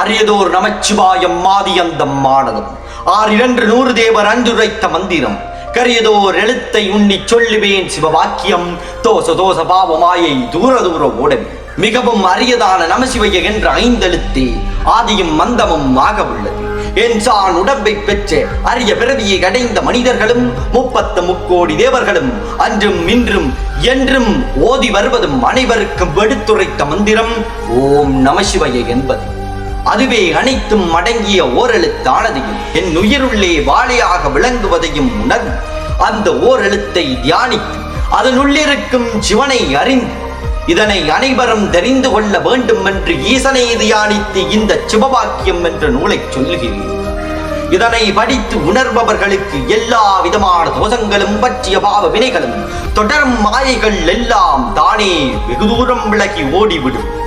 அரியதோர் நமச்சிவாயம் மாதியந்தம் மானதம். ஆறிரண்டு நூறு தேவர் அஞ்சுரைத்த மந்திரம். கரியதோர் எழுத்தை உண்ணி சொல்லுவேன் சிவவாக்கியம். தோச தோச பாவமாயை தூர தூர ஓடவே. மிகவும் அரியதான நமசிவைய என்ற ஐந்தெழுத்தே ஆதியும் மந்தமும் ஆக உள்ளது என்சான் உடம்பை பெற்ற அரிய பிறவியை அடைந்த மனிதர்களும் முப்பத்து முக்கோடி தேவர்களும் அன்றும் இன்றும் என்றும் ஓதி வருவதும் அனைவருக்கும் வெடுத்துரைத்த மந்திரம் ஓம் நமசிவய என்பது. அதுவே அனைத்தும் அடங்கிய ஓரெழுத்தானதையும் என் உயிருள்ளே வாழையாக விளங்குவதையும் உணர்ந்து அந்த ஓரெழுத்தை தியானித்து அதனுள்ளிருக்கும் சிவனை அறிந்து இதனை அனைவரும் தெரிந்து கொள்ள வேண்டும் என்று ஈசனை தியானித்து இந்த சிவபாக்கியம் என்ற நூலை சொல்லுகிறேன். இதனை படித்து உணர்பவர்களுக்கு எல்லா விதமான தோஷங்களும் பற்றிய பாவ வினைகளும் தொடரும் மாயைகள் எல்லாம் தானே வெகு தூரம் விலகி ஓடிவிடும்.